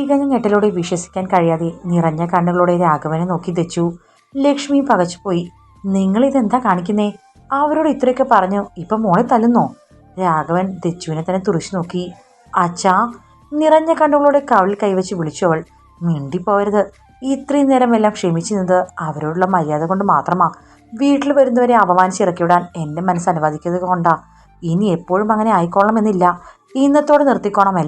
തികഞ്ഞ ഞെട്ടലോടെ വിശ്വസിക്കാൻ കഴിയാതെ നിറഞ്ഞ കണ്ണുകളോടെ രാഘവനെ നോക്കി തെച്ചു ലക്ഷ്മി പകച്ചുപോയി നിങ്ങൾ ഇതെന്താ കാണിക്കുന്നേ? അവരോട് ഇത്രയൊക്കെ പറഞ്ഞു. ഇപ്പൊ മോളെ തല്ലുന്നോ? രാഘവൻ ദച്ചുവിനെ തന്നെ തുറിച്ചു നോക്കി. അച്ഛാ നിറഞ്ഞ കണ്ണുകളോടെ കവിളിൽ കൈവച്ച് വിളിച്ചു അവൾ. മിണ്ടിപ്പോയരുത് ഇത്രയും നേരം എല്ലാം ക്ഷമിച്ചു നിന്നത് അവരോടുള്ള മര്യാദ കൊണ്ട് മാത്രമാ. വീട്ടിൽ വരുന്നവരെ അപമാനിച്ച് ഇറക്കിവിടാൻ എന്റെ മനസ്സ് അനുവദിക്കുന്നത് കൊണ്ടാ. ഇനി എപ്പോഴും അങ്ങനെ ആയിക്കോളണമെന്നില്ല ഇന്നത്തോടെ നിർത്തിക്കോണം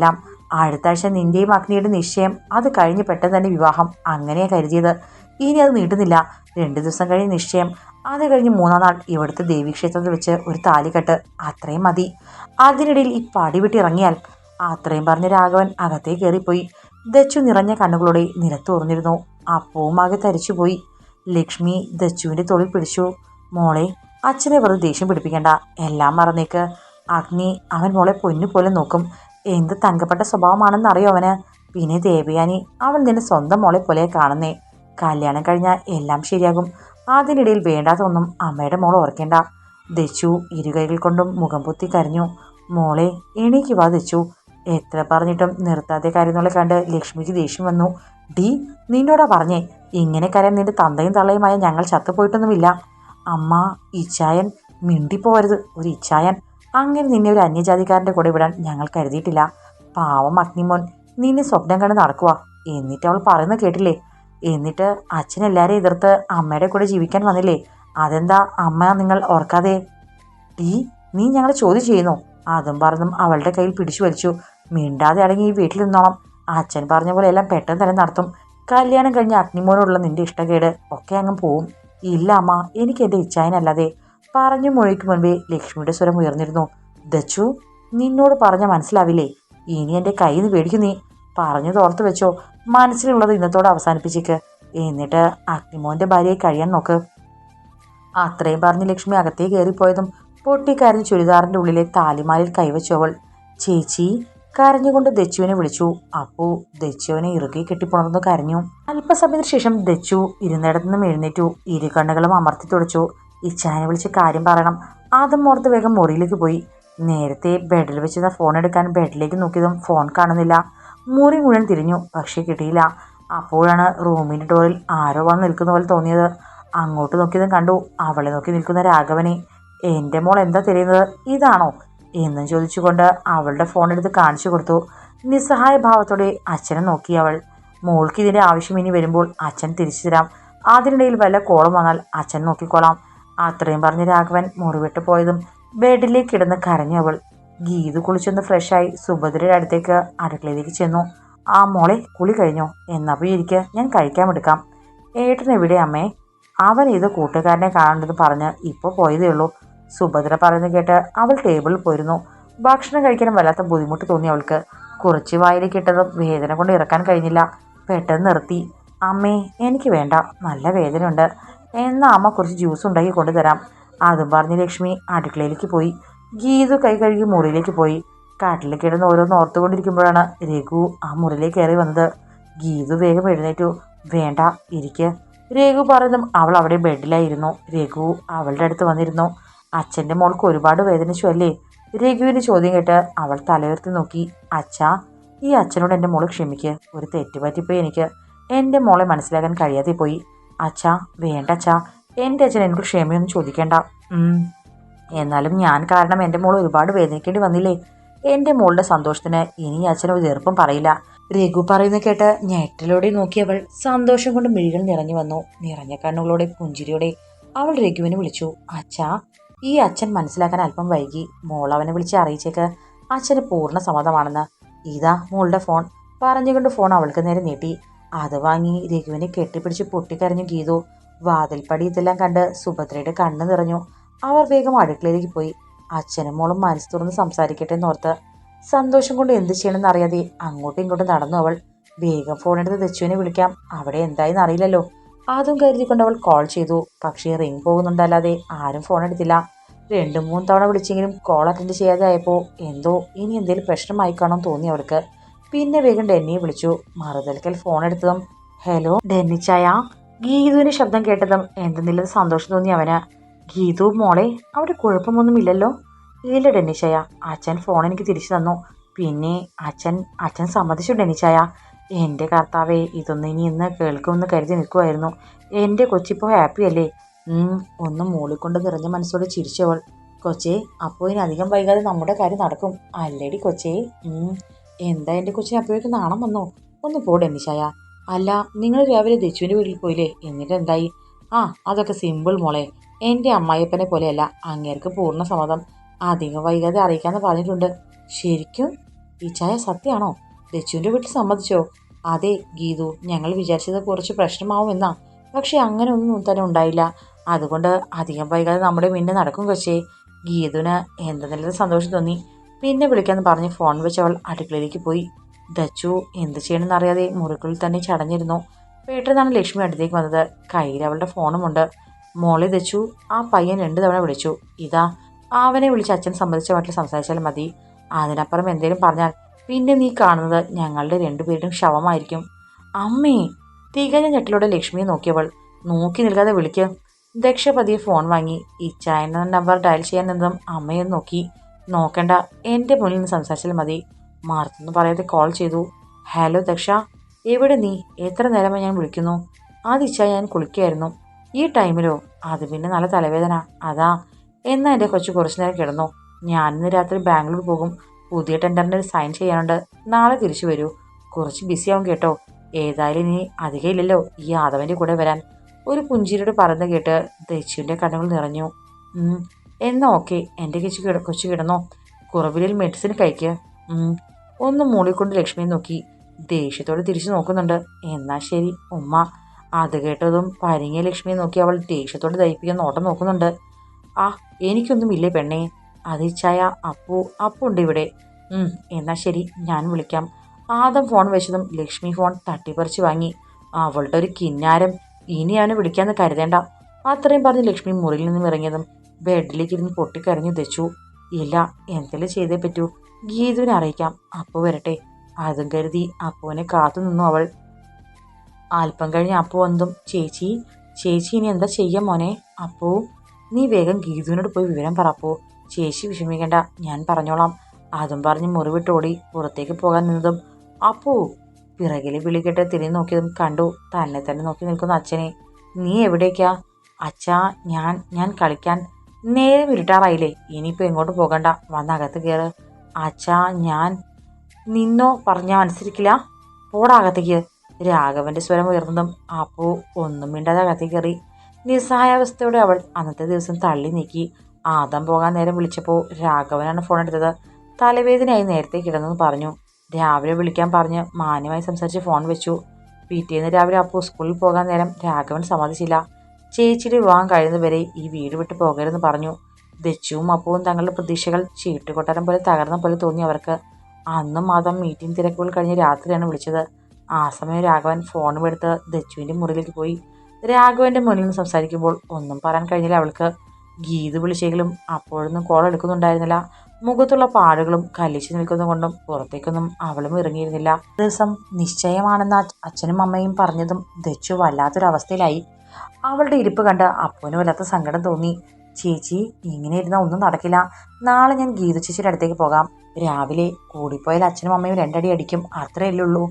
അടുത്ത ആഴ്ച നിന്റെയും അഗ്നിയുടെ നിശ്ചയം. അത് കഴിഞ്ഞ് പെട്ടെന്ന് തന്നെ വിവാഹം. അങ്ങനെയാ കരുതിയത്. ഇനി അത് നീട്ടുന്നില്ല. രണ്ടു ദിവസം കഴിഞ്ഞ് നിശ്ചയം. അത് കഴിഞ്ഞ് മൂന്നാം നാൾ ഇവിടുത്തെ ദേവീക്ഷേത്രത്തിൽ വെച്ച് ഒരു താലികെട്ട്. അത്രയും മതി. അതിനിടയിൽ ഈ പടി വിട്ടിറങ്ങിയാൽ അത്രയും പറഞ്ഞ രാഘവൻ അകത്തേ കയറിപ്പോയി. ദച്ചു നിറഞ്ഞ കണ്ണുകളോടെ നിലത്തുറന്നിരുന്നു അപ്പവും ആകെ തരിച്ചുപോയി. ലക്ഷ്മി ദച്ചുവിന്റെ തൊഴിൽ പിടിച്ചു. മോളെ അച്ഛനെ വെറുതെ ദേഷ്യം പിടിപ്പിക്കേണ്ട. എല്ലാം മറന്നേക്ക്. അഗ്നി അവൻ മോളെ പൊന്നു പോലെ നോക്കും. എന്ത് തങ്കപ്പെട്ട സ്വഭാവമാണെന്ന് അറിയോ അവന്? പിന്നെ ദേവയാനി അവൾ നിന്റെ സ്വന്തം മോളെ പോലെ കാണുന്നേ. കല്യാണം കഴിഞ്ഞാൽ എല്ലാം ശരിയാകും. അതിനിടയിൽ വേണ്ടാത്തൊന്നും അമ്മയുടെ മോൾ ഓർക്കേണ്ട. ദച്ചു ഇരുകൈകൾ കൊണ്ടും മുഖം പൊത്തി കരഞ്ഞു. മോളെ എണീക്ക് വാ ദച്ചു. എത്ര പറഞ്ഞിട്ടും നിർത്താതെ കാര്യങ്ങളെ കണ്ട് ലക്ഷ്മിക്ക് ദേഷ്യം വന്നു. ഡി നിന്നോടാ പറഞ്ഞേ. ഇങ്ങനെ കരയാൻ നിന്റെ തന്തയും തള്ളയുമായ ഞങ്ങൾ ചത്തുപോയിട്ടൊന്നുമില്ല. അമ്മ ഇച്ചായൻ മിണ്ടിപ്പോവരുത്. ഒരു ഇച്ചായൻ അങ്ങനെ നിന്നെ ഒരു അന്യജാതിക്കാരന്റെ കൂടെ വിടാൻ ഞങ്ങൾ കരുതിയിട്ടില്ല. പാവം അഗ്നിമോൻ നിന്നെ സ്വപ്നം കണ്ട് നടക്കുക എന്നിട്ട് അവൾ പറയുന്നത് കേട്ടില്ലേ? എന്നിട്ട് അച്ഛൻ എല്ലാവരെയും എതിർത്ത് അമ്മയുടെ കൂടെ ജീവിക്കാൻ വന്നില്ലേ? അതെന്താ അമ്മ നിങ്ങൾ ഓർക്കാതെ? ടീ നീ ഞങ്ങളെ ചോദ്യം ചെയ്യുന്നു? അതും പറഞ്ഞും അവളുടെ കയ്യിൽ പിടിച്ചു വലിച്ചു. മിണ്ടാതെ അടങ്ങി ഈ വീട്ടിൽ നിന്നോണം. അച്ഛൻ പറഞ്ഞ പോലെ എല്ലാം പെട്ടെന്ന് തന്നെ നടത്തും. കല്യാണം കഴിഞ്ഞ അഗ്നിമോനോടുള്ള നിന്റെ ഇഷ്ടക്കേട് ഒക്കെ അങ്ങ് പോവും. ഇല്ല അമ്മ എനിക്ക് എന്റെ ഇച്ഛായനല്ലാതെ. പറഞ്ഞു മൊഴിക്ക് മുൻപേ ലക്ഷ്മിയുടെ സ്വരം ഉയർന്നിരുന്നു. ദച്ചു നിന്നോട് പറഞ്ഞ മനസ്സിലാവില്ലേ? ഇനി എന്റെ കയ്യിൽ നിന്ന് പേടിക്കും നീ പറഞ്ഞു തോർത്ത് വെച്ചോ. മനസ്സിലുള്ളത് ഇന്നത്തോടെ അവസാനിപ്പിച്ചേക്ക്. എന്നിട്ട് അഗ്നിമോന്റെ ഭാര്യയെ കഴിയാൻ നോക്ക്. അത്രയും പറഞ്ഞ് ലക്ഷ്മി അകത്തേ കയറിപ്പോയതും പൊട്ടിക്കരഞ്ഞ് ചുരിദാറിന്റെ ഉള്ളിലെ താലിമാലിൽ കൈവച്ചവൾ ചേച്ചി കരഞ്ഞുകൊണ്ട് ദച്ചുവിനെ വിളിച്ചു. അപ്പു ദച്ചുവിനെ ഇറുകി കെട്ടിപ്പുണർന്നു കരഞ്ഞു. അല്പസമയത്തിന് ശേഷം ദച്ചു ഇരുന്നിടത്തുനിന്നും എഴുന്നേറ്റു. ഇരു കണ്ണുകളും അമർത്തി തുടച്ചു. ഇച്ചാനെ വിളിച്ച് കാര്യം പറയണം. ആദ്യം ഓർത്ത് വേഗം മുറിയിലേക്ക് പോയി. നേരത്തെ ബെഡിൽ വെച്ചിരുന്ന ഫോൺ എടുക്കാൻ ബെഡിലേക്ക് നോക്കിയതും ഫോൺ കാണുന്നില്ല. മുറി മുഴുവൻ തിരിഞ്ഞു പക്ഷേ കിട്ടിയില്ല. അപ്പോഴാണ് റൂമിന്റെ ഡോറിൽ ആരോ വന്ന് നിൽക്കുന്ന പോലെ തോന്നിയത്. അങ്ങോട്ട് നോക്കിയതും കണ്ടു അവളെ നോക്കി നിൽക്കുന്ന രാഘവനെ. എന്റെ മോൾ എന്താ തിരയുന്നത്? ഇതാണോ? എന്നും ചോദിച്ചുകൊണ്ട് അവളുടെ ഫോൺ എടുത്ത് കാണിച്ചു കൊടുത്തു. നിസ്സഹായ ഭാവത്തോടെ അച്ഛനെ നോക്കി അവൾ. മോൾക്ക് ഇതിന്റെ ആവശ്യം ഇനി വരുമ്പോൾ അച്ഛൻ തിരിച്ചു തരാം. അതിനിടയിൽ വല്ല കോളം വന്നാൽ അച്ഛൻ നോക്കിക്കോളാം. അത്രയും പറഞ്ഞ് രാഘവൻ മുറിവിട്ട് പോയതും ബെഡിലേക്ക് കിടന്ന് കരഞ്ഞു അവൾ. ഗീതു കുളിച്ചൊന്ന് ഫ്രഷായി സുഭദ്രയുടെ അടുത്തേക്ക് അടുക്കളയിലേക്ക് ചെന്നു. ആ മോളെ കുളി കഴിഞ്ഞോ? എന്നാ പോയി ഇരിക്കുക ഞാൻ കഴിക്കാൻ എടുക്കാം. ഏട്ടൻ എവിടെ അമ്മേ? അവൻ ഇത് കൂട്ടുകാരനെ കാണേണ്ടത് പറഞ്ഞ് ഇപ്പോൾ പോയതേ ഉള്ളൂ. സുഭദ്ര പറയുന്നത് കേട്ട് അവൾ ടേബിളിൽ പോയിരുന്നു. ഭക്ഷണം കഴിക്കാനും വല്ലാത്ത ബുദ്ധിമുട്ട് തോന്നി അവൾക്ക്. കുറച്ച് വായിലേക്ക് ഇട്ടതും വേദന കൊണ്ട് ഇറക്കാൻ കഴിഞ്ഞില്ല. പെട്ടെന്ന് നിർത്തി. അമ്മേ എനിക്ക് വേണ്ട. നല്ല വേദനയുണ്ട്. എന്നാ അമ്മ കുറച്ച് ജ്യൂസ് ഉണ്ടാക്കി കൊണ്ടുതരാം. അതും പറഞ്ഞ് ലക്ഷ്മി അടുക്കളയിലേക്ക് പോയി. ഗീതു കൈ കഴുകി മുറിയിലേക്ക് പോയി. കാട്ടിൽ കിടന്ന് ഓരോന്ന് ഓർത്തുകൊണ്ടിരിക്കുമ്പോഴാണ് രഘു ആ മുറിയിലേക്ക് കയറി വന്നത്. ഗീതു വേഗം എഴുന്നേറ്റു. വേണ്ട ഇരിക്ക്. രഘു പറഞ്ഞതും അവൾ അവിടെ ബെഡിലായിരുന്നു. രഘു അവളുടെ അടുത്ത് വന്നിരുന്നു. അച്ഛന്റെ മോൾക്ക് ഒരുപാട് വേദനിച്ചു അല്ലേ ചോദ്യം കേട്ട് അവൾ തലയുയർത്തി നോക്കി. അച്ഛാ ഈ അച്ഛനോട് എന്റെ മോൾ ക്ഷമിക്ക്. ഒരു തെറ്റുപറ്റിപ്പോയി എനിക്ക്. എന്റെ മോളെ മനസ്സിലാക്കാൻ കഴിയാതെ പോയി. അച്ഛാ വേണ്ട അച്ഛാ എന്റെ അച്ഛൻ എനിക്ക് ക്ഷമയൊന്നും ചോദിക്കേണ്ട. എന്നാലും ഞാൻ കാരണം എന്റെ മോൾ ഒരുപാട് വേദനിക്കേണ്ടി വന്നില്ലേ? എന്റെ മോളുടെ സന്തോഷത്തിന് ഇനി അച്ഛൻ ഒരു ചെറുപ്പം പറയില്ല. രഘു പറയുന്ന കേട്ട് ഞെട്ടലോടെ നോക്കിയവൾ സന്തോഷം കൊണ്ട് മിഴികൾ നിറഞ്ഞു വന്നു. നിറഞ്ഞ കണ്ണുകളോടെ പുഞ്ചിരിയോടെ അവൾ രഘുവിനെ വിളിച്ചു. അച്ഛാ ഈ അച്ഛൻ മനസ്സിലാക്കാൻ അല്പം വൈകി. മോൾ അവനെ വിളിച്ച് അറിയിച്ചേക്ക്. അച്ഛന് പൂർണ സമ്മതമാണെന്ന്. ഇതാ മോളുടെ ഫോൺ. പറഞ്ഞുകൊണ്ട് ഫോൺ അവൾക്ക് നേരെ നീട്ടി. അത് വാങ്ങി രഘുവിനെ കെട്ടിപ്പിടിച്ച് പൊട്ടിക്കരഞ്ഞു ഗീതു. വാതിൽപ്പടി ഇതെല്ലാം കണ്ട് സുഭദ്രയുടെ കണ്ണ് നിറഞ്ഞു. അവർ വേഗം അടുക്കളയിലേക്ക് പോയി. അച്ഛനും മോളും മനസ്സ് തുറന്ന് സംസാരിക്കട്ടെ എന്നോർത്ത്. സന്തോഷം കൊണ്ട് എന്ത് ചെയ്യണമെന്ന് അറിയാതെ അങ്ങോട്ടും ഇങ്ങോട്ടും നടന്നു അവൾ. വേഗം ഫോണെടുത്ത് ദച്ചുവിനെ വിളിക്കാം. അവിടെ എന്തായെന്ന് അറിയില്ലല്ലോ. അതും കരുതിക്കൊണ്ട് അവൾ കോൾ ചെയ്തു. പക്ഷേ റിംഗ് പോകുന്നുണ്ടല്ലാതെ ആരും ഫോൺ എടുത്തില്ല. രണ്ടു മൂന്ന് തവണ വിളിച്ചെങ്കിലും കോൾ അറ്റൻഡ് ചെയ്യാതെ ആയപ്പോൾ എന്തോ ഇനി എന്തെങ്കിലും പ്രശ്നമായി കാണാൻ തോന്നി അവൾക്ക്. പിന്നെ വേഗം ഡെന്നിയെ വിളിച്ചു. മറുതലക്കൽ ഫോൺ എടുത്തതും ഹലോ ഡെന്നിച്ചായ ഗീതുവിന്റെ ശബ്ദം കേട്ടതും എന്തെന്നില്ലെന്ന് സന്തോഷം തോന്നി അവന്. ഗീതു മോളെ അവിടെ കുഴപ്പമൊന്നുമില്ലല്ലോ? ഇല്ല ഡെന്നിച്ചായ അച്ഛൻ ഫോൺ എനിക്ക് തിരിച്ചു തന്നു. പിന്നെ അച്ഛൻ അച്ഛൻ സമ്മതിച്ചു ഡെന്നിച്ചായ എന്റെ കർത്താവേ ഇതൊന്നും ഇനി ഇന്ന് കേൾക്കുമെന്ന് കരുതി നിൽക്കുമായിരുന്നു എന്റെ കൊച്ചിപ്പോൾ ഹാപ്പിയല്ലേ ഉം, ഒന്ന് മൂളിക്കൊണ്ട് നിറഞ്ഞ മനസ്സോടെ ചിരിച്ചവൾ. കൊച്ചേ അപ്പോൾ ഇനി അധികം വൈകാതെ നമ്മുടെ കാര്യം നടക്കും. അല്ലേടി കൊച്ചേ എന്താ എന്റെ കൊച്ചിന് അപ്പോഴേക്കും നാണം വന്നോ? ഒന്ന് പോടെ നിശായ. അല്ല നിങ്ങൾ രാവിലെ ദച്ചുവിന്റെ വീട്ടിൽ പോയില്ലേ? എന്നിട്ട് എന്തായി? ആ അതൊക്കെ സിമ്പിൾ മോളെ. എന്റെ അമ്മായിയപ്പനെ പോലെയല്ല അങ്ങേർക്ക് പൂർണ സമ്മതം. അധികം വൈകാതെ അറിയിക്കാന്ന് പറഞ്ഞിട്ടുണ്ട്. ശരിക്കും? ഈ ചായ സത്യമാണോ? ദച്ചുവിന്റെ വീട്ടിൽ സമ്മതിച്ചോ? അതെ ഗീതു ഞങ്ങൾ വിചാരിച്ചത് കുറച്ച് പ്രശ്നമാവുമെന്നാ പക്ഷെ അങ്ങനെ ഒന്നും തന്നെ ഉണ്ടായില്ല. അതുകൊണ്ട് അധികം വൈകാതെ നമ്മുടെ മുന്നേ നടക്കും കൊച്ചേ. ഗീതുവിന് എന്തെന്നല്ല സന്തോഷം തോന്നി. പിന്നെ വിളിക്കാന്ന് പറഞ്ഞ് ഫോൺ വെച്ച് അവൾ അടുക്കളയിലേക്ക് പോയി. ദച്ചു എന്ത് ചെയ്യണമെന്ന് അറിയാതെ മുറിക്കുള്ളിൽ തന്നെ ചടഞ്ഞിരുന്നു. പേട്ടെന്നാണ് ലക്ഷ്മി അടുത്തേക്ക് വന്നത്. കയ്യിൽ അവളുടെ ഫോണുമുണ്ട് മോളെ ദച്ചു ആ പയ്യൻ രണ്ട് തവണ വിളിച്ചു. ഇതാ അവനെ വിളിച്ച് അച്ഛൻ സംബന്ധിച്ച മട്ടിൽ സംസാരിച്ചാൽ മതി. അതിനപ്പുറം എന്തെങ്കിലും പറഞ്ഞാൽ പിന്നെ നീ കാണുന്നത് ഞങ്ങളുടെ രണ്ടുപേരുടെയും ശവമായിരിക്കും. അമ്മേ തികഞ്ഞ ഞെട്ടിലൂടെ ലക്ഷ്മിയെ നോക്കിയവൾ നോക്കി നിൽക്കാതെ വിളിക്ക്. ദക്ഷ പതിയെ ഫോൺ വാങ്ങി. ഈ ചൈന നമ്പർ ഡയൽ ചെയ്യാൻ നിന്നതും അമ്മയെ നോക്കി. നോക്കണ്ട. എന്റെ മുന്നിൽ നിന്ന് സംസാരിച്ചാൽ മതി. മാർത്തെന്ന് പറയാതെ കോൾ ചെയ്തു. ഹലോ ദക്ഷ. എവിടെ നീ? എത്ര നേരമായി ഞാൻ വിളിക്കുന്നു? ആദിച്ച ഞാൻ കുളിക്കായിരുന്നു. ഈ ടൈമിലോ അത് പിന്നെ നല്ല തലവേദന. അതാ. എന്നാ എന്റെ കൊച്ചു കുറച്ചു നേരം കിടന്നു. ഞാൻ ഇന്ന് രാത്രി ബാംഗ്ലൂർ പോകും. പുതിയ ടെൻഡറിന്റെ സൈൻ ചെയ്യാനുണ്ട്. നാളെ തിരിച്ചു വരൂ. കുറച്ച് ബിസി ബിസിയാവും കേട്ടോ. ഏതായാലും ഇനി അധികം ഇല്ലല്ലോ ഈ യാദവന്റെ കൂടെ വരാൻ. ഒരു പുഞ്ചിരിയോട് പറയുന്നത് കേട്ട് ദച്ചുവിന്റെ കണ്ണുകൾ നിറഞ്ഞു. "ഉം, എന്നാ ഓക്കെ എന്റെ കൊച്ചു കിട കൊച്ചു കിടന്നോ? കുറവിലിൽ മെഡിസിൻ കഴിക്കുക ഒന്ന് മൂളിക്കൊണ്ട് ലക്ഷ്മിയെ നോക്കി. ദേഷ്യത്തോടെ തിരിച്ചു നോക്കുന്നുണ്ട്. എന്നാ ശരി ഉമ്മ. അത് കേട്ടതും പരിങ്ങിയ ലക്ഷ്മിയെ നോക്കി അവൾ ദേഷ്യത്തോടെ ദഹിപ്പിക്കാൻ നോട്ടം നോക്കുന്നുണ്ട്. ആ എനിക്കൊന്നുമില്ലേ പെണ്ണേ? അത് ചായ അപ്പു അപ്പു ഉണ്ട് ഇവിടെ എന്നാ ശരി ഞാൻ വിളിക്കാം. ആദം ഫോൺ വെച്ചതും ലക്ഷ്മി ഫോൺ തട്ടിപ്പറിച്ച് വാങ്ങി. അവളുടെ ഒരു കിന്നാരം. ഇനി അവനെ വിളിക്കാമെന്ന് കരുതേണ്ട. അത്രയും പറഞ്ഞ് ലക്ഷ്മി മുറിയിൽ നിന്നും ഇറങ്ങിയതും ബെഡിലേക്ക് ഇരുന്ന് പൊട്ടിക്കരഞ്ഞു തെച്ചു ഇല്ല എന്തെങ്കിലും ചെയ്തേ പറ്റൂ. ഗീതുവിനെ അറിയിക്കാം. അപ്പു വരട്ടെ. അതും കരുതി അപ്പുവിനെ കാത്തു നിന്നു അവൾ. അല്പം കഴിഞ്ഞ് അപ്പു വന്നതും ചേച്ചി ചേച്ചി ഇനി എന്താ ചെയ്യാം മോനെ? അപ്പു നീ വേഗം ഗീതുവിനോട് പോയി വിവരം പറപ്പോ ചേച്ചി വിഷമിക്കേണ്ട ഞാൻ പറഞ്ഞോളാം. അതും പറഞ്ഞ് മുറിവിട്ടോടി പുറത്തേക്ക് പോകാൻ നിന്നതും അപ്പു പിറകിലെ വിളിക്കട്ടെ കേട്ട് തിരിഞ്ഞു നോക്കിയതും കണ്ടു. തന്നെ തന്നെ നോക്കി നിൽക്കുന്ന അച്ഛനെ. നീ എവിടേക്കാ? അച്ഛാ ഞാൻ ഞാൻ കളിക്കാൻ നേരെ ഇരുട്ടാറായില്ലേ ഇനിയിപ്പോൾ എങ്ങോട്ട് പോകണ്ട. വന്നകത്ത് കയറ് അച്ഛാ ഞാൻ നിന്നോ പറഞ്ഞാൽ മനസ്സിരിക്കില്ല. പോടാകത്തേക്ക് രാഘവന്റെ സ്വരം ഉയർന്നതും അപ്പു ഒന്നും മിണ്ടാതെ അകത്തേ കയറി നിസ്സഹായാവസ്ഥയോടെ അവൾ അന്നത്തെ ദിവസം തള്ളി നീക്കി. ആദം പോകാൻ നേരം വിളിച്ചപ്പോൾ രാഘവനാണ് ഫോൺ എടുത്തത്. തലവേദനയായി നേരത്തെ കിടന്നെന്ന് പറഞ്ഞു. രാവിലെ വിളിക്കാൻ പറഞ്ഞ് മാന്യമായി സംസാരിച്ച് ഫോൺ വെച്ചു. പിറ്റേന്ന് രാവിലെ അപ്പോൾ സ്കൂളിൽ പോകാൻ നേരം രാഘവൻ സമ്മതിച്ചില്ല. ചേച്ചിയുടെ വിവാഹം കഴിയുന്നതുവരെ ഈ വീട് വിട്ട് പോകരുതെന്ന് പറഞ്ഞു. ദച്ചുവും അപ്പുവും തങ്ങളുടെ പ്രതീക്ഷകൾ ചീട്ടുകൊട്ടാരം പോലെ തകർന്ന പോലെ തോന്നി അവർക്ക്. അന്നും മാതം മീറ്റിംഗ് തിരക്കുകൾ കഴിഞ്ഞ രാത്രിയാണ് വിളിച്ചത്. ആ സമയം രാഘവൻ ഫോണും എടുത്ത് ദച്ചുവിന്റെ മുറിയിലേക്ക് പോയി. രാഘവന്റെ മുന്നിൽ നിന്ന് സംസാരിക്കുമ്പോൾ ഒന്നും പറയാൻ കഴിഞ്ഞില്ല അവൾക്ക്. ഗീത് വിളിച്ചെങ്കിലും അപ്പോഴൊന്നും കോൾ എടുക്കുന്നുണ്ടായിരുന്നില്ല. മുഖത്തുള്ള പാടുകളും കലിച്ചു നിൽക്കുന്നതുകൊണ്ടും പുറത്തേക്കൊന്നും അവളും ഇറങ്ങിയിരുന്നില്ല. ദിവസം നിശ്ചയമാണെന്ന് അച്ഛ- അച്ഛനും അമ്മയും പറഞ്ഞതും ദച്ചു വല്ലാത്തൊരവസ്ഥയിലായി. അവളുടെ ഇരിപ്പ് കണ്ട് അപ്പുവിന് വല്ലാത്ത സങ്കടം തോന്നി. ചേച്ചി ഇങ്ങനെ ഇരുന്നാൽ ഒന്നും നടക്കില്ല. നാളെ ഞാൻ ഗീതു ചേച്ചിയുടെ അടുത്തേക്ക് പോകാം. രാവിലെ കൂടിപ്പോയാൽ അച്ഛനും അമ്മയും രണ്ടടി അടിക്കും. അത്രയല്ലേ ഉള്ളൂ.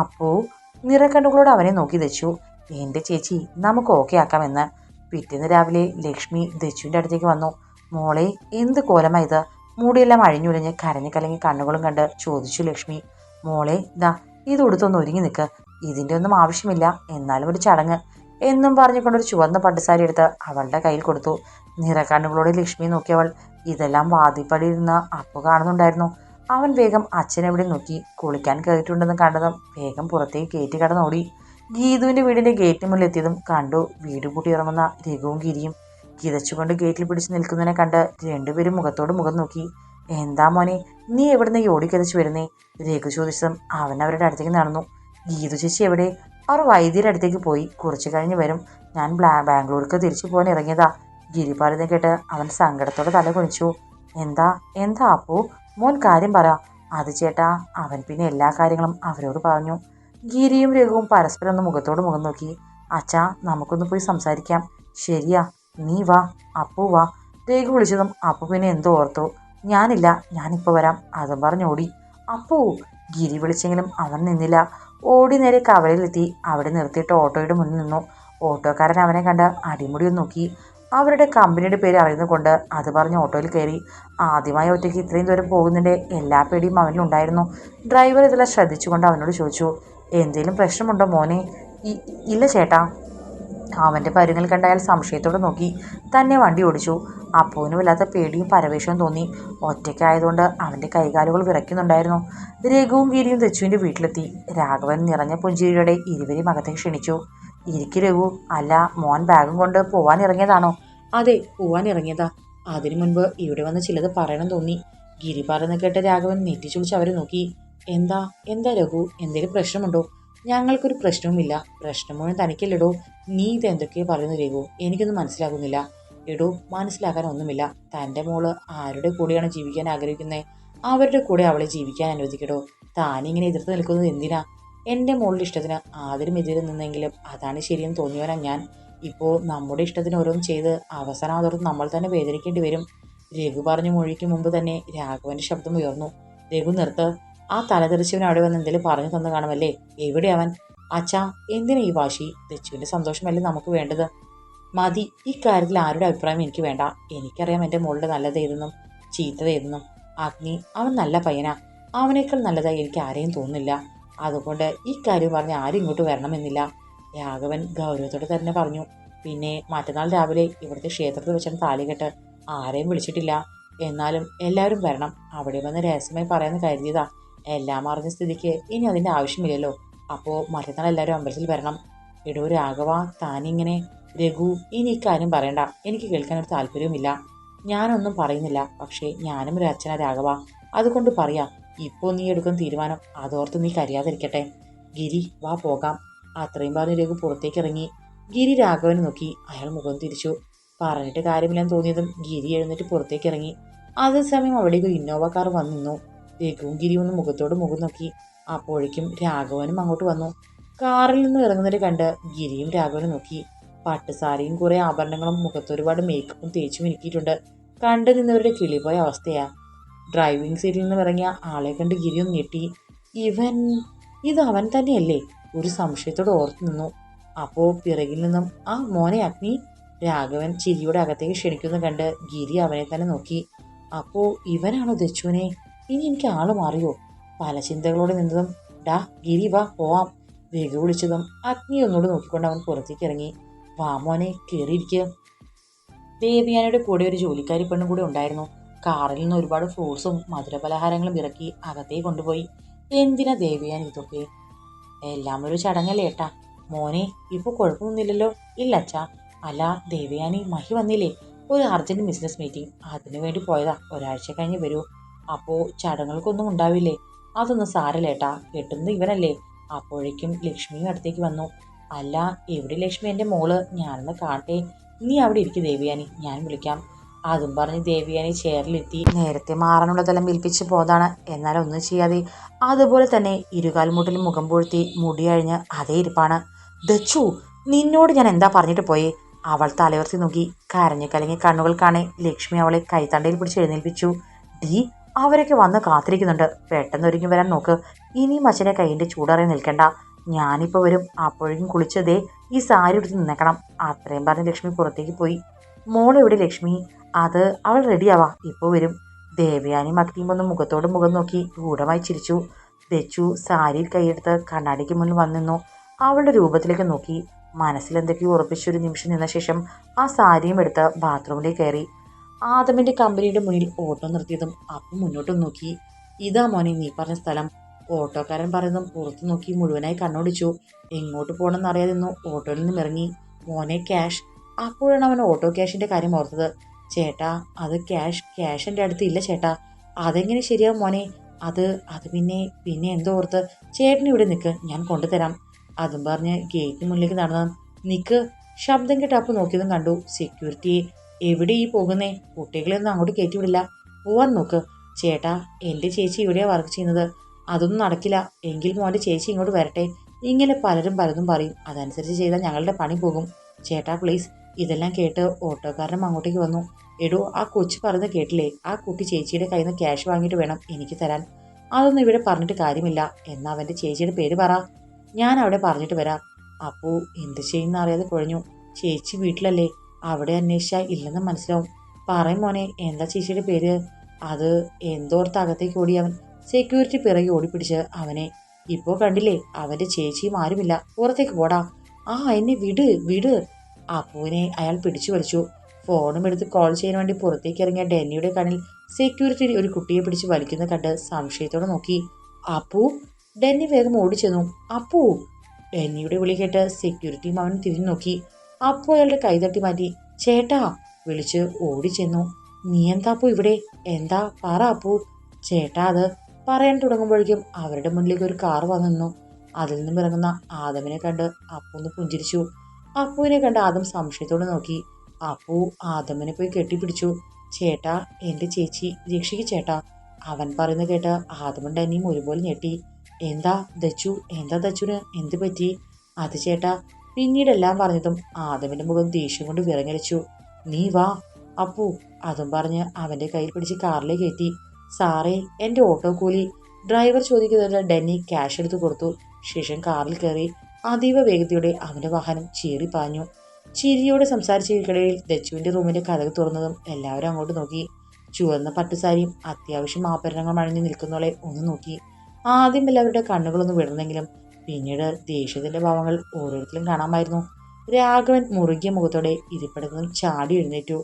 അപ്പോ നിറക്കണ്ണുകളോട് അവനെ നോക്കി ദച്ചു. എന്റെ ചേച്ചി നമുക്ക് ഓക്കെ ആക്കാമെന്ന്. പിറ്റേന്ന് രാവിലെ ലക്ഷ്മി ദച്ചുവിന്റെ അടുത്തേക്ക് വന്നു. മോളെ എന്ത് കോലമായത് മുടിയെല്ലാം അഴിഞ്ഞുലഞ്ഞ് കരഞ്ഞു കലങ്ങി കണ്ണുകളും കണ്ട് ചോദിച്ചു ലക്ഷ്മി. മോളെ ദാ ഇത് ഉടുത്തൊന്ന് ഒരുങ്ങി നിൽക്ക് ഇതിന്റെ ഒന്നും ആവശ്യമില്ല. എന്നാലും ഒരു ചടങ്ങ്. എന്നും പറഞ്ഞുകൊണ്ടൊരു ചുവന്ന പട്ടുസാരി എടുത്ത് അവളുടെ കയ്യിൽ കൊടുത്തു. നിറക്കണ്ണുകളോട് ലക്ഷ്മി നോക്കിയവൾ ഇതെല്ലാം വാതിപ്പടിയിരുന്ന അപ്പു കാണുന്നുണ്ടായിരുന്നു. അവൻ വേഗം അച്ഛനെവിടെ നോക്കി. കുളിക്കാൻ കയറിയിട്ടുണ്ടെന്ന് കണ്ടതും വേഗം പുറത്തേക്ക് കയറ്റി കടന്നോടി. ഗീതുവിന്റെ വീടിന്റെ ഗേറ്റിന് മുന്നിൽ എത്തിയതും കണ്ടു വീട് കൂട്ടി ഇറങ്ങുന്ന രഘുവും ഗിരിയും. കിതച്ചുകൊണ്ട് ഗേറ്റിൽ പിടിച്ച് നിൽക്കുന്നതിനെ കണ്ട് രണ്ടുപേരും മുഖത്തോട് മുഖം നോക്കി. എന്താ മോനെ നീ എവിടുന്ന് ഓടിക്കിതച്ചു വരുന്നേ? രഘു ചോദിച്ചതും അവൻ അവരുടെ അടുത്തേക്ക് നടന്നു. ഗീതു ചേച്ചി എവിടെ? അവർ വൈദ്യരുടെ അടുത്തേക്ക് പോയി. കുറച്ച് കഴിഞ്ഞ് വരും. ഞാൻ ബാംഗ്ലൂർക്ക് തിരിച്ചു പോകാൻ ഇറങ്ങിയതാ. ഗിരി പറയുന്നത് കേട്ട് അവൻ സങ്കടത്തോടെ തല കുണിച്ചു എന്താ എന്താ അപ്പു? മോൻ കാര്യം പറ. അത് ചേട്ടാ അവൻ പിന്നെ എല്ലാ കാര്യങ്ങളും അവരോട് പറഞ്ഞു. ഗിരിയും രഘുവും പരസ്പരം ഒന്ന് മുഖത്തോട് മുഖം നോക്കി. അച്ഛാ നമുക്കൊന്ന് പോയി സംസാരിക്കാം. ശരിയാ നീ വാ അപ്പു വാ. രഘു വിളിച്ചതും അപ്പു പിന്നെ എന്തോ ഓർത്തു. ഞാനില്ല ഞാനിപ്പോൾ വരാം. അതും പറഞ്ഞോടി അപ്പു ഗിരി വിളിച്ചെങ്കിലും അവൻ നിന്നില്ല. ഓടി നേരെ കവലയിലെത്തി. അവിടെ നിർത്തിയിട്ട് ഓട്ടോയുടെ മുന്നിൽ നിന്നു. ഓട്ടോക്കാരൻ അവനെ കണ്ട് അടിമുടിയും നോക്കി. അവരുടെ കമ്പനിയുടെ പേര് അറിയുന്നതുകൊണ്ട് അത് പറഞ്ഞ് ഓട്ടോയിൽ കയറി. ആദ്യമായി ഒറ്റയ്ക്ക് ഇത്രയും ദൂരം പോകുന്നതിന്റെ എല്ലാ പേടിയും അവനിലുണ്ടായിരുന്നു ഡ്രൈവർ ഇതെല്ലാം ശ്രദ്ധിച്ചുകൊണ്ട് അവനോട് ചോദിച്ചു എന്തെങ്കിലും പ്രശ്നമുണ്ടോ മോനെ? ഇല്ല ചേട്ടാ. അവന്റെ പരുങ്ങൽ കണ്ടയാൽ സംശയത്തോടെ നോക്കി. തന്നെ വണ്ടി ഓടിച്ചു. അപ്പുവിന് വല്ലാത്ത പേടിയും പരവേഷവും തോന്നി. ഒറ്റയ്ക്കായതുകൊണ്ട് അവന്റെ കൈകാലുകൾ വിറയ്ക്കുന്നുണ്ടായിരുന്നു. രഘുവും ഗിരിയും ദച്ചുവിന്റെ വീട്ടിലെത്തി. രാഘവൻ നിറഞ്ഞ പുഞ്ചിരിയുടെ ഇരുവരെയും അകത്തേക്ക് ക്ഷണിച്ചു. ഇരിക്ക് രഘു. അല്ല മോൻ ബാഗും കൊണ്ട് പോവാൻ ഇറങ്ങിയതാണോ? അതെ പോവാൻ ഇറങ്ങിയതാ. അതിനു മുൻപ് ഇവിടെ വന്ന് ചിലത് പറയണം തോന്നി. ഗിരി പറയുന്ന കേട്ട രാഘവൻ നെറ്റിച്ചുളിച്ച് അവരെ നോക്കി. എന്താ? എന്താ രഘു? എന്തെങ്കിലും പ്രശ്നമുണ്ടോ? ഞങ്ങൾക്കൊരു പ്രശ്നവുമില്ല. പ്രശ്നമൊന്നും തനിക്കില്ലടോ. നീ ഇത് എന്തൊക്കെയോ പറയുന്നു രഘു. എനിക്കൊന്നും മനസ്സിലാകുന്നില്ല. എടോ മനസ്സിലാക്കാൻ ഒന്നുമില്ല. തന്റെ മോൾ ആരുടെ കൂടെയാണ് ജീവിക്കാൻ ആഗ്രഹിക്കുന്നത് അവരുടെ കൂടെ അവളെ ജീവിക്കാൻ അനുവദിക്കടോ. താനിങ്ങനെ എതിർത്ത് നിൽക്കുന്നത് എന്തിനാ? എന്റെ മോളുടെ ഇഷ്ടത്തിന് ആദ്യം എതിരെ നിന്നെങ്കിലും അതാണ് ശരിയെന്ന് തോന്നിയവനാ ഞാൻ. ഇപ്പോൾ നമ്മുടെ ഇഷ്ടത്തിന് ഓരോന്നും ചെയ്ത് അവസാനം അതോർത്ത് നമ്മൾ തന്നെ വേദനിക്കേണ്ടി വരും. രഘു പറഞ്ഞു മൊഴിക്ക് മുമ്പ് തന്നെ രാഘവന്റെ ശബ്ദം ഉയർന്നു. രഘു നിർത്ത്. ആ തലതെറിച്ചവൻ അവിടെ വന്ന് എന്തെങ്കിലും പറഞ്ഞു തന്നു കാണുമല്ലേ? എവിടെ അവൻ? അച്ഛാ എന്തിനാ ഈ വാശി? ദച്ചുവിന്റെ സന്തോഷമല്ലേ നമുക്ക് വേണ്ടത്? മതി ഈ കാര്യത്തിൽ ആരുടെ അഭിപ്രായം എനിക്ക് വേണ്ട. എനിക്കറിയാം എന്റെ മോളുടെ നല്ലതേതെന്നും ചീത്തതേതെന്നും. അഗ്നി അവൻ നല്ല പയ്യനാ. അവനേക്കാൾ നല്ലതായി എനിക്ക് ആരെയും തോന്നുന്നില്ല. അതുകൊണ്ട് ഈ കാര്യം പറഞ്ഞ് ആരും ഇങ്ങോട്ട് വരണമെന്നില്ല. രാഘവൻ ഗൗരവത്തോടെ തന്നെ പറഞ്ഞു. പിന്നെ മറ്റന്നാൾ രാവിലെ ഇവിടുത്തെ ക്ഷേത്രത്തിൽ വെച്ചാണ് താലികെട്ട് ആരെയും വിളിച്ചിട്ടില്ല. എന്നാലും എല്ലാവരും വരണം. അവിടെ വന്ന് രഹസ്യമായി പറയാമെന്ന് കരുതിയതാ. എല്ലാം അറിഞ്ഞ സ്ഥിതിക്ക് ഇനി അതിന്റെ ആവശ്യമില്ലല്ലോ. അപ്പോൾ മറ്റന്നാൾ എല്ലാവരും അമ്പലത്തിൽ വരണം. എടോ രാഘവ താനിങ്ങനെ രഘു ഇനി ഇക്കാര്യം പറയണ്ട. എനിക്ക് കേൾക്കാൻ ഒരു താല്പര്യവുമില്ല. ഞാനൊന്നും പറയുന്നില്ല. പക്ഷേ ഞാനും ഒരു അച്ഛനാ രാഘവ. അതുകൊണ്ട് പറയാം ഇപ്പോൾ നീ എടുക്കുന്ന തീരുമാനം അതോർത്ത് നീ കരയാതിരിക്കട്ടെ. ഗിരി വാ പോകാം. അത്രയും പറഞ്ഞ് രഘു പുറത്തേക്ക് ഇറങ്ങി. ഗിരി രാഘവനെ നോക്കി. അയാൾ മുഖം തിരിച്ചു. പറഞ്ഞിട്ട് കാര്യമില്ലെന്ന് തോന്നിയതും ഗിരി എഴുന്നേറ്റ് പുറത്തേക്ക് ഇറങ്ങി. അതേസമയം അവിടേക്ക് ഒരു ഇന്നോവ കാർ വന്നു നിന്നു രഘുവും ഗിരിയും ഒന്ന് മുഖത്തോട് മുഖം നോക്കി. അപ്പോഴേക്കും രാഘവനും അങ്ങോട്ട് വന്നു. കാറിൽ നിന്ന് ഇറങ്ങുന്നത് കണ്ട് ഗിരിയും രാഘവനും നോക്കി. പട്ടുസാരിയും കുറെ ആഭരണങ്ങളും മുഖത്ത് ഒരുപാട് മേക്കപ്പും തേച്ചും ഇരിക്കിയിട്ടുണ്ട്. കണ്ടു നിന്നവരുടെ കിളിപോയ അവസ്ഥയാ. ഡ്രൈവിംഗ് സീറ്റിൽ നിന്ന് ഇറങ്ങിയ ആളെ കണ്ട് ഗിരി ഒന്ന് ഞെട്ടി. ഇവൻ ഇത് അവൻ തന്നെയല്ലേ? ഒരു സംശയത്തോട് ഓർത്തു നിന്നു. അപ്പോൾ പിറകിൽ നിന്നും ആ മോനെ അഗ്നി. രാഘവൻ ചിരിയുടെ അകത്തേക്ക് ക്ഷണിക്കുന്നു കണ്ട് ഗിരി അവനെ തന്നെ നോക്കി. അപ്പോൾ ഇവനാണോ ദച്ചുവിനെ? ഇനി എനിക്ക് ആൾ മാറിയോ? പല ചിന്തകളോടെ നിന്നതും ഡാ ഗിരി വാ പോവാം. വേഗ വിളിച്ചതും അഗ്നി ഒന്നുകൂടെ നോക്കിക്കൊണ്ട് അവൻ പുറത്തേക്ക് ഇറങ്ങി. വാമോനെ കയറിയിരിക്കുക ദേവിയാനയുടെ കൂടെ ഒരു ജോലിക്കാരി പെണ്ണും കൂടെ ഉണ്ടായിരുന്നു. കാറിൽ നിന്ന് ഒരുപാട് ഫ്രൂട്ട്സും മധുരപലഹാരങ്ങളും ഇറക്കി അകത്തേ കൊണ്ടുപോയി. എന്തിനാ ദേവിയാൻ ഇതൊക്കെ? എല്ലാം ഒരു ചടങ്ങല്ലേ ഏട്ടാ. മോനെ ഇപ്പൊ കുഴപ്പമൊന്നുമില്ലല്ലോ. ഇല്ല അച്ഛാ. അല്ല ദേവയാനി മഹി വന്നില്ലേ? ഒരു അർജന്റ് ബിസിനസ് മീറ്റിംഗ്. അതിനു വേണ്ടി പോയതാ. ഒരാഴ്ച കഴിഞ്ഞ് വരൂ. അപ്പോ ചടങ്ങുകൾക്കൊന്നും ഉണ്ടാവില്ലേ? അതൊന്നും സാരല്ലേട്ടാ. കെട്ടുന്നത് ഇവനല്ലേ. അപ്പോഴേക്കും ലക്ഷ്മിയും അടുത്തേക്ക് വന്നു. അല്ല എവിടെ ലക്ഷ്മി എന്റെ മോൾ? ഞാനൊന്ന് കാണട്ടെ. നീ അവിടെ ഇരിക്കും ദേവിയാനി. ഞാൻ വിളിക്കാം. അതും പറഞ്ഞ് ദേവിയാനി ചെയറിലെത്തി. നേരത്തെ മാറാനുള്ളതെല്ലാം ഏൽപ്പിച്ച് പോതാണ് എന്നാൽ ഒന്നും ചെയ്യാതെ അതുപോലെ തന്നെ ഇരുകാൽമുട്ടിൽ മുഖം പൊഴുത്തി മുടി അഴിഞ്ഞ് അതേ ഇരിപ്പാണ്. ദച്ചു നിന്നോട് ഞാൻ എന്താ പറഞ്ഞിട്ട് പോയേ? അവൾ തലയുർത്തി നോക്കി കരഞ്ഞു കലങ്ങി കണ്ണുകൾ കാണേ. ലക്ഷ്മി അവളെ കൈത്തണ്ടയിൽ പിടിച്ച് എഴുന്നേൽപ്പിച്ചു. ഡി അവരൊക്കെ വന്ന് കാത്തിരിക്കുന്നുണ്ട്. പെട്ടെന്ന് ഒരുങ്ങി വരാൻ നോക്ക്. ഇനിയും അച്ഛനെ കൈയിന്റെ ചൂടറി നിൽക്കണ്ട. ഞാനിപ്പോൾ വരും. അപ്പോഴേക്കും കുളിച്ചതേ ഈ സാരി എടുത്ത് നിന്നേക്കണം. അത്രയും പറഞ്ഞ് ലക്ഷ്മി പുറത്തേക്ക് പോയി. മോൾ എവിടെ ലക്ഷ്മി? അത് അവൾ റെഡിയാവാ. ഇപ്പോൾ വരും. ദേവയാനി മക്തിയും ഒന്ന് മുഖത്തോട് മുഖം നോക്കി ഗൂഢമായി ചിരിച്ചു. വെച്ചു സാരിയിൽ കൈയെടുത്ത് കണ്ണാടിക്ക് മുന്നിൽ വന്നിരുന്നു അവളുടെ രൂപത്തിലേക്ക് നോക്കി. മനസ്സിൽ എന്തൊക്കെയോ ഉറപ്പിച്ചൊരു നിമിഷം നിന്ന ശേഷം ആ സാരിയും എടുത്ത് ബാത്റൂമിലേക്ക് കയറി. ആദമിന്റെ കമ്പനിയുടെ മുന്നിൽ ഓട്ടോ നിർത്തിയതും അപ്പം മുന്നോട്ട് നോക്കി. ഇതാ മോനെ നീ പറഞ്ഞ സ്ഥലം. ഓട്ടോക്കാരൻ പറയുന്നതും പുറത്തു നോക്കി മുഴുവനായി കണ്ണോടിച്ചു. എങ്ങോട്ട് പോകണമെന്ന് അറിയാതെ നിന്നു. ഓട്ടോയിൽ നിന്നും ഇറങ്ങി. മോനെ ക്യാഷ്. അപ്പോഴാണ് അവൻ ഓട്ടോ ക്യാഷിന്റെ കാര്യം ഓർത്തത്. ചേട്ടാ അത് ക്യാഷ്. ക്യാഷ് എന്റെ അടുത്ത് ഇല്ല ചേട്ടാ. അതെങ്ങനെ ശരിയാവും മോനെ? അത് അത് പിന്നെ പിന്നെ എന്തോ ഓർത്ത്. ചേട്ടൻ ഇവിടെ നിൽക്ക് ഞാൻ കൊണ്ടുതരാം. അതും പറഞ്ഞ് ഗേറ്റിന് മുന്നിലേക്ക് നടന്നതും നിൽക്ക് ശബ്ദം കേട്ട് അപ്പോൾ നോക്കിയതും കണ്ടു. സെക്യൂരിറ്റി എവിടെ ഈ പോകുന്നേ? കുട്ടികളെയൊന്നും അങ്ങോട്ട് കയറ്റി വിടില്ല പോവാൻ നോക്ക്. ചേട്ടാ എന്റെ ചേച്ചി ഇവിടെയാണ് വർക്ക് ചെയ്യുന്നത്. അതൊന്നും നടക്കില്ല. എങ്കിൽ മോന്റെ ചേച്ചി ഇങ്ങോട്ട് വരട്ടെ. ഇങ്ങനെ പലരും പലതും പറയും. അതനുസരിച്ച് ചെയ്താൽ ഞങ്ങളുടെ പണി പോകും. ചേട്ടാ പ്ലീസ് ഇതെല്ലാം കേട്ട് ഓട്ടോക്കാരനും അങ്ങോട്ടേക്ക് വന്നു. എടോ ആ കൊച്ചു പറയുന്നത് കേട്ടില്ലേ? ആ കുട്ടി ചേച്ചിയുടെ കയ്യിൽ നിന്ന് ക്യാഷ് വാങ്ങിയിട്ട് വേണം എനിക്ക് തരാൻ. അതൊന്നും ഇവിടെ പറഞ്ഞിട്ട് കാര്യമില്ല. എന്നാ അവന്റെ ചേച്ചിയുടെ പേര് പറ. ഞാൻ അവിടെ പറഞ്ഞിട്ട് വരാം. അപ്പോൾ എന്ത് ചെയ്യുന്ന അറിയാതെ കുഴഞ്ഞു. ചേച്ചി വീട്ടിലല്ലേ? അവിടെ അന്വേഷിച്ചാൽ ഇല്ലെന്ന് മനസ്സിലാവും. പറയും മോനെ എന്താ ചേച്ചിയുടെ പേര്? അത് എന്തോർത്ത് അകത്തേക്ക് ഓടി അവൻ. സെക്യൂരിറ്റി പിറകെ ഓടിപ്പിടിച്ച് അവനെ. ഇപ്പോൾ കണ്ടില്ലേ അവന്റെ ചേച്ചിയും ആരുമില്ല. പുറത്തേക്ക് പോടാ. ആ എന്നെ വിട് വിട്. അപ്പുവിനെ അയാൾ പിടിച്ചു വലിച്ചു. ഫോണും എടുത്ത് കോൾ ചെയ്യാൻ വേണ്ടി പുറത്തേക്ക് ഇറങ്ങിയ ഡെന്നിയുടെ കണ്ണിൽ സെക്യൂരിറ്റി ഒരു കുട്ടിയെ പിടിച്ച് വലിക്കുന്ന കണ്ട് സംശയത്തോടെ നോക്കി. അപ്പു? ഡെന്നി വേഗം ഓടിച്ചെന്നു. അപ്പു? ഡെന്നിയുടെ വിളി കേട്ട് സെക്യൂരിറ്റിയും അവൻ തിരിഞ്ഞു നോക്കി. അപ്പു അയാളുടെ കൈതട്ടി മാറ്റി ചേട്ടാ വിളിച്ച് ഓടിച്ചെന്നു നീ എന്താ അപ്പു ഇവിടെ? എന്താ? പറ അപ്പൂ. ചേട്ടാ അത് പറയാൻ തുടങ്ങുമ്പോഴേക്കും അവരുടെ മുന്നിലേക്ക് ഒരു കാർ വന്നു അതിൽ നിന്നും ഇറങ്ങുന്ന ആദമിനെ കണ്ട് അപ്പു ഒന്ന് പുഞ്ചിരിച്ചു. അപ്പുവിനെ കണ്ട് ആദം സംശയത്തോടെ നോക്കി. അപ്പു ആദമിനെ പോയി കെട്ടിപ്പിടിച്ചു. ചേട്ടാ എന്റെ ചേച്ചി രക്ഷിക്ക് ചേട്ടാ അവൻ പറയുന്നത് കേട്ട് ആദമും അനിയും ഒരുപോലെ ഞെട്ടി. എന്താ ദച്ചു? എന്താ ദച്ചുന്? എന്ത് പറ്റി? അത് ചേട്ടാ പിന്നീടെല്ലാം പറഞ്ഞതും ആദമിന്റെ മുഖം ദേഷ്യം കൊണ്ട് വിറങ്ങലിച്ചു. നീ വാ അപ്പു അതും പറഞ്ഞ് അവന്റെ കയ്യിൽ പിടിച്ച് കാറിലേക്ക് എത്തി. സാറേ എന്റെ ഓട്ടോ കൂലി. ഡ്രൈവർ ചോദിക്കുന്നതിന് ഡെന്നി ക്യാഷ് എടുത്ത് കൊടുത്തു. ശേഷം കാറിൽ കയറി അതീവ വേഗതയോടെ അവന്റെ വാഹനം ചീറിപ്പാഞ്ഞു ചിരിയോടെ സംസാരിച്ചിരിക്കടയിൽ ദച്ചുവിന്റെ റൂമിന്റെ കഥക് തുറന്നതും എല്ലാവരും അങ്ങോട്ട് നോക്കി. ചുവന്ന പട്ടുസാരിയും അത്യാവശ്യം ആഭരണങ്ങൾ അണിഞ്ഞു നിൽക്കുന്നവളെ ഒന്ന് നോക്കി. ആദ്യം എല്ലാവരുടെ കണ്ണുകളൊന്നും വിടർന്നെങ്കിലും പിന്നീട് ദേഷ്യത്തിന്റെ ഭാവങ്ങൾ ഓരോരുത്തരും കാണാമായിരുന്നു. രാഘവൻ മുറുകിയ മുഖത്തോടെ ഇരിപ്പിടത്തുനിന്നും ചാടി എഴുന്നേറ്റു.